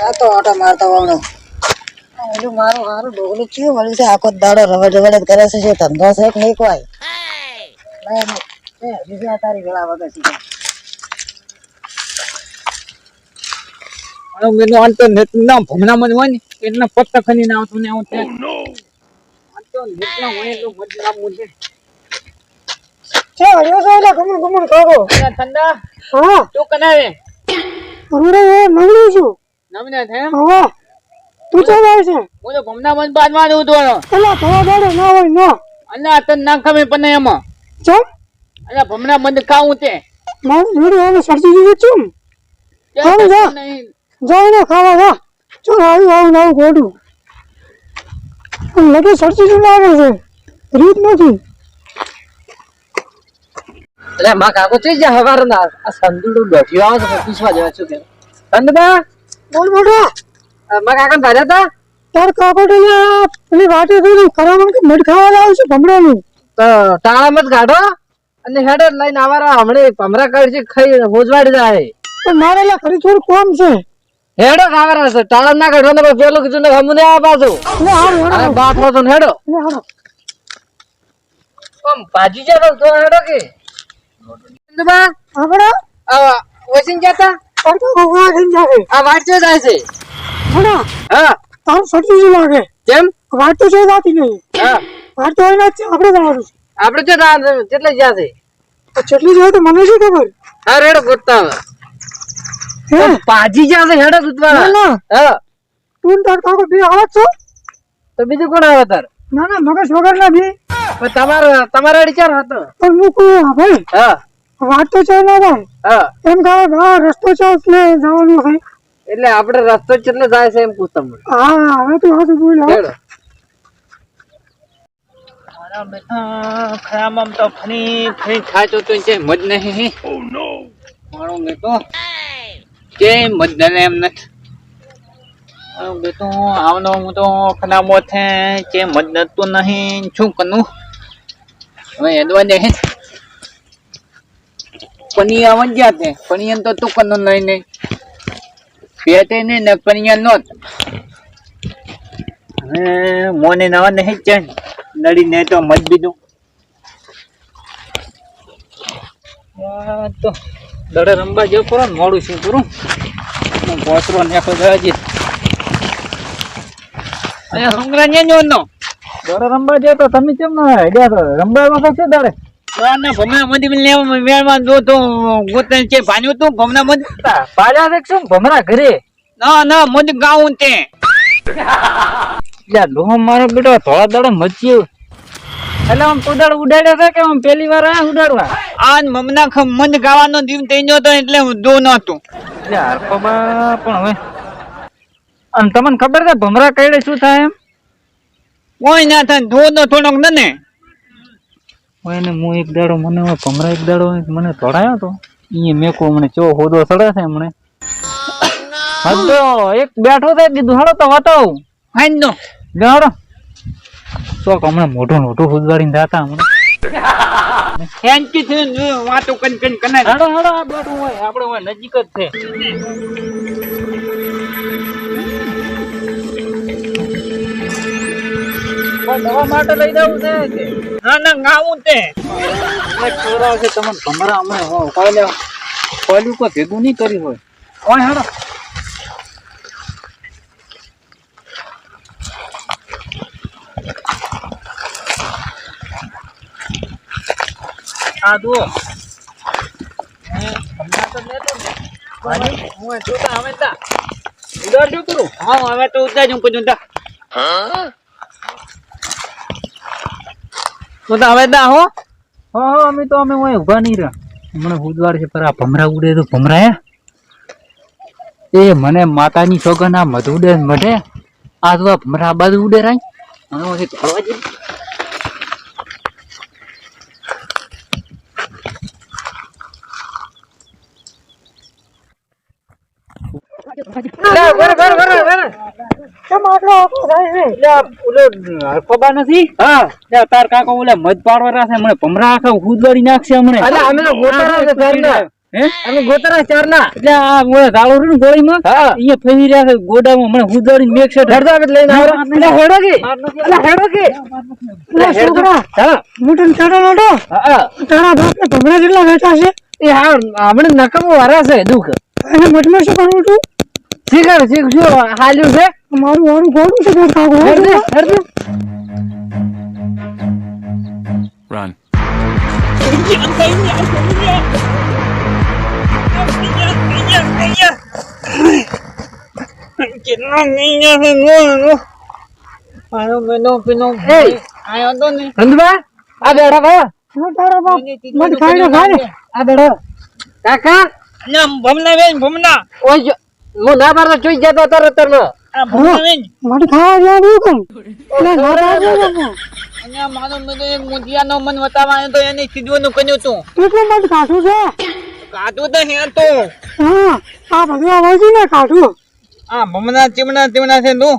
આ તો આટો મારતો વાળો ઓલું મારું હારું ડોગલું ચિયું વળ્યું છે? આખો દાડો રવડ રવડ કરે છે શું ધંધો છે કે નહીં કોઈ? બીજી તારી વેળા વગર તો નેટ ના ભમણામાં જ હોય ને એટલે પત્તા ખની ના આવતું ને આવું છે તો હોય એટલું મજા છે. છે, વળ્યો એટલે ગમણ ગમણ કરો. ઠંડા હા, તું કનાવે હમણાં એ છું. નમને થાય? તું ચાલ આવે છે? હું તો ભમણામાં જ બાદમાં જ ઉતરો પેલા થોડા દાડે ના હોય ના. ખમે પણ એમાં. ચમ? અલ્યા ભમના બંધ ખાવું તે. મારું જોડે આવે સરજી જેવું છું ખાવું જા. જાવ ને ખાવા જા. ચાલ આવ્યું આવું નવું ગોડું. લગે સરજી જેવું લાગે છે. રીત નથી. એટલે માં કાકો થઈ જા હવાર ના આ સંદુડું દોઢિયો આવે પૂછવા જવા છું કે અંદબા બોલ બોલો માં કાકા ભાર્યા તા તાર કાકોટે પેલી વાટે થોડી ખરામાં કે મડ ખાવા લાવ છે ભમરાનું. તો ટાળા મત કાઢો અને હેડે લઈને આવારા હમણે ભમરા કાઢી ખાઈ હોજવાડી જાય. પણ મારે લા ખરી થોડું કોમ છે. હેડો ખાવારા છે. ટાળા ના કાઢો ને પેલું કીધું ને હમને આ બાજુ. અરે બાઠો તો હેડો. કોમ ભાજી જાવ તો હેડો કે. આપણે? વસીન જતા જાય આ જાય છે. હા. તારું સરજી જેવું લાગે. કેમ? વાટ છે જાતી નહીં. હા. વાટ હોય આપણે જવાનું છે. આપણે કેટલે ગયા છે? તો જાય તો મને શું ખબર? હા રેડો ગોતતા આવે હે? ભાજી છે હેડો ના દૂધવાળા હા. તું તાર કાકો બે આવત છો? તો બીજું કોણ આવે તાર? ના ના મગજ વગર ના બી તમારો તમારો વિચાર હતો પણ હું કહું ભાઈ? હા. વાત તો છે ના હા. એમ કહે હા રસ્તો છે એટલે જવાનું છે. એટલે આપણે રસ્તો કેટલો જાય છે એમ પૂછતા મને. હા હવે તો હાથ બોલ. મારા બેટા ખરામાં તો ફની ફની ખાચો તો છે મજ નહીં. મારો બેટો. કે મજ ને એમ નથી. મારો બેટો આવનો હું તો ખરાબો છે કે મજ નતું નહીં શું કનું? હવે એડવા દે પની વંજ્યા ગયા તે પનિયા તો તું કનો નહીં નહીં પેટે નહીં ને પનિયા નોત હવે મોને નવા નહીં જ છે નડી ને તો મજ બીજું. તો દડે રમવા જેવું કરો ને મોડું શું કરું? હું પોતરો નાખો જવાજી અહીંયા સંગ્રહ ન્યા જો નો દોડે રમવા જાય તો તમે કેમ ના હેડ્યા તો રમવા વખત છે દાડે? ના ભમણા મધી લેવા મેળમાં જો તો ગોતે છે ભાન્યું તું ભમણા મંદિર પાડ્યા છે શું ભમરા ઘરે? ના ના તે મારો બેટો થોડા દાડે મચ્યું. એટલે આમ કોદાળ ઉડાડ્યા હતા કે આમ પેલી વાર આ ઉડાડવા? આ મમના મધ ગાવાનો દીવ થઈ ગયો તો એટલે દો નહોતું એટલે હરપબા પણ હવે. અને તમને ખબર છે ભમરા કઈડે શું થાય એમ? કોઈ ના થાય ધો નો થોડોક ને હોય ને હું એક દાડો મને ભમરા એક દાડો મને તોડાયો તો એ મેકો મને ચો હોદો સડે છે હમણે. હદો એક બેઠો થાય કીધું હાડો તો વાતો હાઈ નો. લે હાલો ચોક હમણાં મોઢું મોઢું હુદવાડીને જાતા હમણાં. થઈને વાતો કન કન કને હાલો આ બેઠું હોય. આપણે હોય નજીક જ છે. દવા માટે લઈ જવું છે. ના ના ગાવું તે. છોરા છે તમને ભમરા હમણાં હો કોઈને કોઈલું કોઈ ભેગું નહીં કર્યું હોય. ઓય હાલો. આ જુઓ. હું જોતા હવે તા. ઉડાડ જો કરું હા હવે તો ઉડા જ કજું તા તો તા હવે તા હો. હા અમે તો અમે ઓય ઊભા નહીં રહ્યા. હમણાં ઉદવાડ છે પર આ ભમરા ઉડે તો ભમરા એ મને માતાની સોગન આ મધ ઉડે મઢે. આ તો ભમરા બાજુ ઉડે રાય. હવે ફરવા જઈએ. લે, વરે, વરે, વરે, વરે. કેમ આટલો આટલો થાય છે લે, આ ઓલો હરખોબા નથી હા લે, તાર કાકો ઓલા મધ પાડવા છે મને ભમરા આખા ઉદવાડી નાખશે હમણે. અલા, અમે તો ગોતવાના છે ઘરના. હે? અમે ગોતરા ચારના. એટલે આ મોળે ધાળો રહ્યું ને ગોળીમાં હા. અહીંયા ફરી રહ્યા છે ગોડામાં મને હુદવાડી મેક છે ઢળતા આપણે લઈને આવે. એટલે હેડો કે. એટલે હેડો કે. એટલે છોકરા હા. મોટન ચાડો નડો હા તારા બાપને ભમરા જેટલા બેઠા છે? એ હા હમણાં નકામો વારા છે દુઃખ. અને મઠમાં શું કરવું છું શીખર શીખ શું હાલ્યું છે? મારું વારું ગોળું છે? હેડ દે હેડ દે Run. આયો મેનો પેનો Hey! આયો તો ને. નંદબા આ બેડા બા તારા બાપ. મત ખાઈ ખાઈ આ બેડા કાકા? ભમના બેન ભમના. ઓય મો ના બાર જોઈ જતો તરત તરત મત ખાવા જાવ કેમ એટલે ના બાર અહીંયા મારો મેં એક મોતિયાનો મન વતાવા તો એને સીધવાનું કર્યું તું. એટલે મત કાઢું છે? કાઢું તો હે તો. હા આ બધું અવાજ ને કાઢું. આ ભમના ચીમણા ચીમણા છે તું.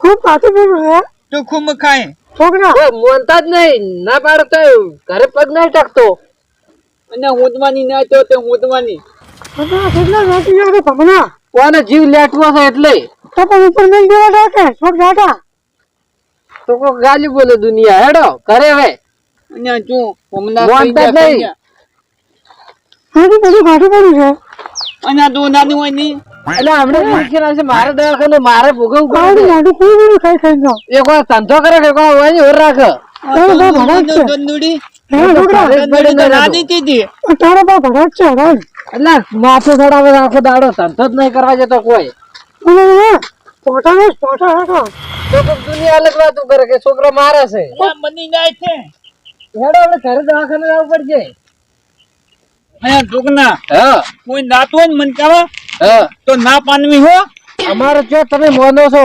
ખૂબ કાઢું બોલું છે તું ખૂબ ખાય. છોકરા. મોનતા જ નહીં. ના પાડતો તો ઘરે પગ નહીં ટકતો અને હોદવાની ના તો તે હોદવાની. કેટલા નાખી ગયા છે ભમણા કોને જીવ લેટવા છે એટલે. તો પણ ઉપર મેલ દેવા ડાકે છોક ડાટા તો કો ગાલી બોલે દુનિયા હેડો કરે હવે. અહીંયા જો ભમના મોનતા જ ખાઈ નહીં. જા, હા બધું કાઢું પડ્યું છે. અહીંયા દો નાની હોયની એટલે હમણાં રિક્ષા છે મારે દવાખાને મારે ભોગવવું પડે. લાડુ કોઈ બધું ખાઈ ખાઈ જાવ એક વાર ધંધો કરે કે કોઈ હોય ને ઓર રાખ. દંદુડી દંદુડી તો નાની ચીધી તારો બા ભરાત છે એટલે માથું ચડાવે આખો દાડો ધંધો જ નહીં કરવા જતો કોઈ. પોતાનો જ હતો તો દુનિયા અલગ વાતું કરે કે છોકરો મારે છે. આ બની જાય છે. હેડો આપણે ઘરે દવાખાને જવું પડશે. અહીંયા ટૂંકના હા. કોઈ નાતું હોય ને મન કાવા હા. તો ના પાનવી હો. અમારે જો તમે મોનો છો.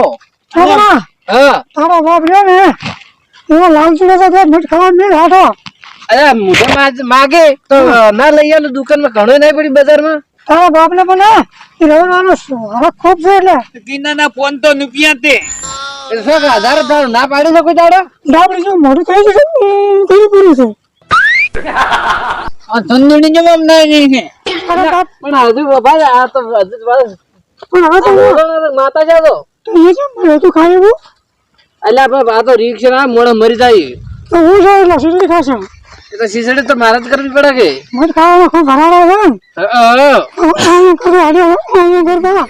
હા. તારો બાપ રે ને એવો લાલચુ નતો મઠ ખાવા નહીં હાટો અરે મુઢે માજ- માગે. તો ના લઈ આલો દુકાનમાં ઘણો નહીં પડી બજારમાં? તારા બાપ ને પણ એ હરખ ખૂબ છે એટલે. કિનાના ફોન તો નુપિયા તે. આધાર તારો ના પાડી શકો દાડો? ડાબડી શું મોઢું થઈ જશે કઈ પૂરું છે. ધંધુડી જવાબ ના નહીં છે. પણ હજુ ભાઈ આ તો પણ હવે તો માતા જાતો તો એ કેમ મળ્યો તું એવું આપણે આ તો રિક્ષા ના મોડા મરી જાય. તો હું જાઉં એટલે ખાશે. એ તો સીસડી તો મારા જ કરવી પડે કે? મત ખાવાનો ખૂબ ભરાડો છે ને. અહીંયા કરે આડે અહીંયા કરતા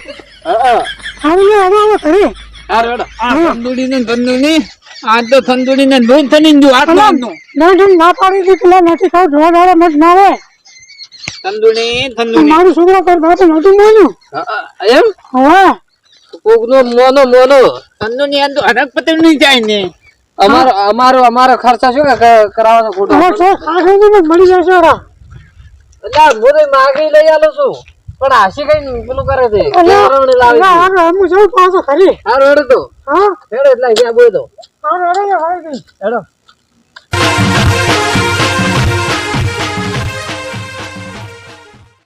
આવીને આડે આડે કરે આ ધંધુડી ને ધંધુડી આ તો તંદુડી ને ધોઈ થની જો આટલું નહીં ના પાડી દી પેલા નથી ખાવ જોવા દાડે મત ના આવે તંદુડી ધંધુડી મારું છોકરો બા તો નહોતું બોલ્યું. એમ? હવે કોકનો મોનો મોનો. તંદુડી આ તો હરક પતંગ નહીં જાય ને. અમારો અમારો અમારો ખર્ચા શું કે કરાવવાનો ખોટો? તો આખો મળી જશે ઓરા એટલે હું તો માગી લઈ આલો છું. પણ હાસી કઈ પેલું કરે છે. કેવરાવણી લાવી છે. હું જો પાછો ખરી હા હેડો તો. હા? હેડો એટલે અહીંયા બોલ દો હારું હેડો. હેડો.